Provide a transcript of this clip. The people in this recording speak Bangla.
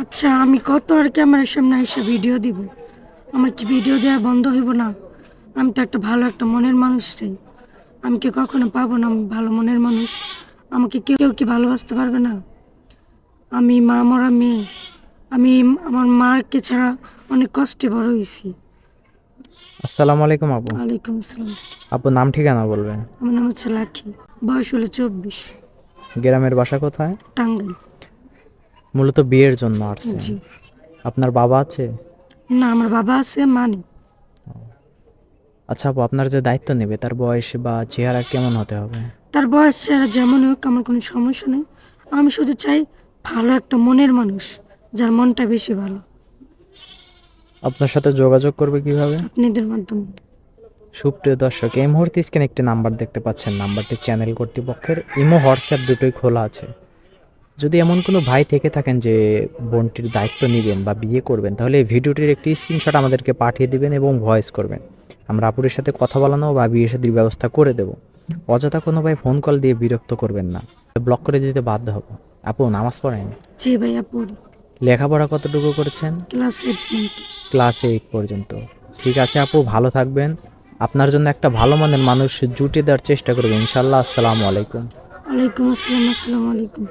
আচ্ছা আমি কত আর ক্যামেরার সামনে এসে ভিডিও দিব? আমার কি ভিডিও দেওয়া বন্ধ হইব না? আমি তো একটা ভালো একটা মনের মানুষ চাই। আমি কি কখনো পাবো না আমি ভালো মনের মানুষ? আমাকে কেউ কেউ কি ভালোবাসতে পারবে না? আমি মা মরা মেয়ে। আমি আমার মাকে ছাড়া অনেক কষ্টে বড় হয়েছি আসসালামু আলাইকুম আপু। ওয়ালাইকুম আসসালাম। আপু নাম ঠিকানা বলবেন? আমার নাম হচ্ছে লাঠি। বয়স হলো চব্বিশ। গ্রামের বাসা কোথায়? টাঙ্গাইল। মূলত বিয়ের জন্য আসছেন। জি। আপনার বাবা আছে? না আমার বাবা আছে মানে আচ্ছা আপু আপনার যে দায়িত্ব নেবে তার বয়স বা চেহারা কেমন হতে হবে? তার বয়স চেহারা যেমন হোক আমার কোনো সমস্যা নেই। আমি শুধু চাই ভালো একটা মনের মানুষ যার মনটা বেশি ভালো। আপনার সাথে যোগাযোগ করবে কীভাবে? আপনাদের মাধ্যমে। সুপ্রিয় দর্শক এই মুহূর্তে স্ক্রিনে একটি নাম্বার দেখতে পাচ্ছেন। নাম্বারটি চ্যানেল কর্তৃপক্ষের ইমো হোয়াটসঅ্যাপ দুটোই খোলা আছে। যদি এমন কোনো ভাই থেকে থাকেন যে বোনটির দায়িত্ব নেবেন বা বিয়ে করবেন তাহলে এই ভিডিওটির একটি স্ক্রিনশট আমাদেরকে পাঠিয়ে দিবেন এবং ভয়েস করবেন। আমরা আপুরের সাথে কথা বলানো বা বিয়ে সাথীর ব্যবস্থা করে দেব। অযথা কোনো ভাই ফোন কল দিয়ে বিরক্ত করবেন না। ব্লক করে দিতে বাধ্য হব। আপু নামাজ পড়েন? জি ভাইয়া পড়ি লেখাপড়া কতটুকু করেছেন? ক্লাস এইট পর্যন্ত। ক্লাস এইট পর্যন্ত। ঠিক আছে আপু ভালো থাকবেন। আপনার জন্য একটা ভালো মানের মানুষ জুটে দেওয়ার চেষ্টা করবেন। ইনশাল্লাহ আসসালামু আলাইকুম। ওয়ালাইকুম আসসালাম আসসালামু আলাইকুম।